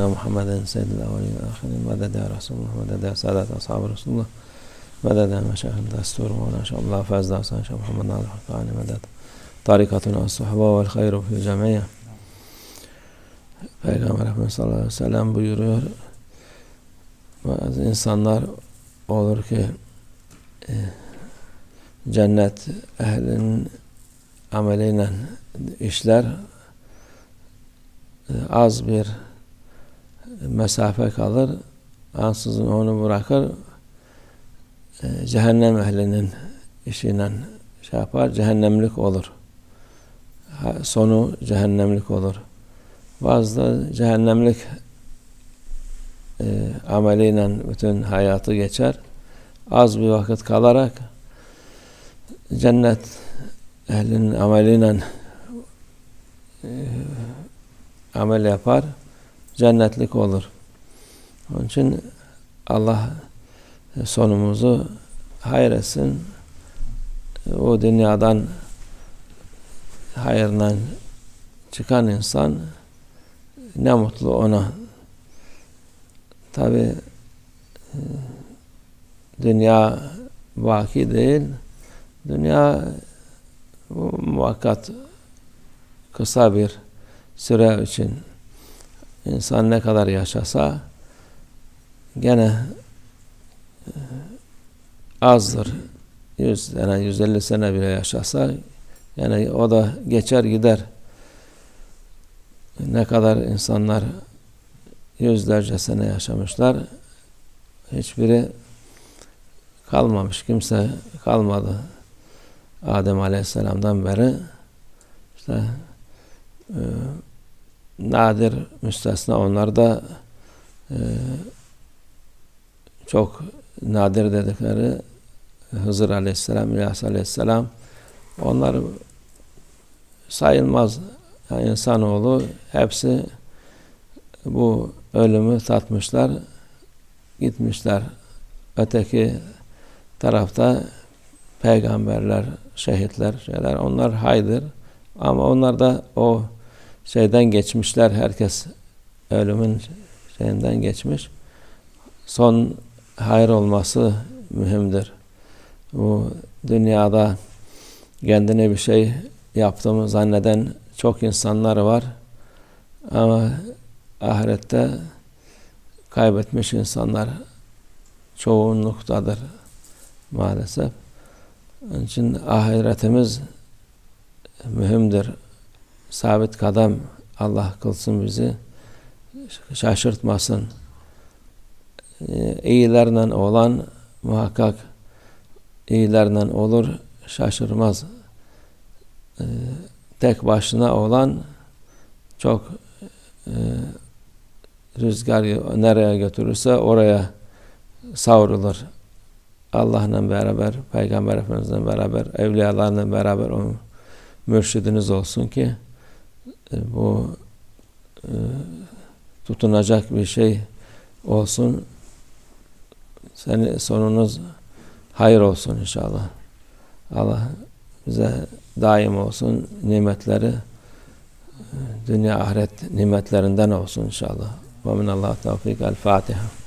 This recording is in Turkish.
محمدا سيد الأولين والآخرين مدد يا رسول الله مدد يا سادة أصحاب رسول الله مدد يا مشايخ الدستور مولانا شاء الله فاز دارسان شاء محمد ناظر الحقاني مدد طريقتنا الصحبة والخير في الجميع Peygamber Efendimiz sallallahu aleyhi ve sellem buyuruyor bazı insanlar olur ki e, cennet ehlinin ameliyle işler e, az bir mesafe kalır ansızın onu bırakır e, cehennem ehlinin işiyle şey yapar cehennemlik olur. Ha, sonu cehennemlik olur. Bazı da cehennemlik e, ameliyle bütün hayatı geçer. Az bir vakit kalarak cennet ehlinin ameliyle e, amel yapar cennetlik olur. Onun için Allah sonumuzu hayır etsin. O dünyadan hayırla çıkan insan ne mutlu ona. Tabi dünya vaki değil. Dünya muhakkak kısa bir süre için insan ne kadar yaşasa gene e, azdır. 100 sene, 150 sene bile yaşasa yani o da geçer gider. Ne kadar insanlar yüzlerce sene yaşamışlar. Hiçbiri kalmamış. Kimse kalmadı. Adem Aleyhisselam'dan beri işte e, nadir müstesna. Onlar da e, çok nadir dedikleri Hızır Aleyhisselam, İlyas Aleyhisselam. Onlar sayılmaz. Yani insanoğlu hepsi bu ölümü tatmışlar gitmişler. Öteki tarafta peygamberler şehitler şeyler. Onlar haydır. Ama onlar da o şeyden geçmişler herkes ölümün şeyinden geçmiş son hayır olması mühimdir bu dünyada kendine bir şey yaptığımı zanneden çok insanlar var ama ahirette kaybetmiş insanlar çoğunluktadır maalesef. Onun için ahiretimiz mühimdir. Sabit kadem Allah kılsın bizi şaşırtmasın. İyilerle olan muhakkak iyilerle olur, şaşırmaz. Tek başına olan çok rüzgar nereye götürürse oraya savrulur. Allah'la beraber, Peygamber Efendimiz'le beraber, evliyalarla beraber o mürşidiniz olsun ki bu tutunacak bir şey olsun. Senin sonunuz hayır olsun inşallah. Allah bize daim olsun nimetleri dünya ahiret nimetlerinden olsun inşallah. Ve minallah tevfik. El Fatiha.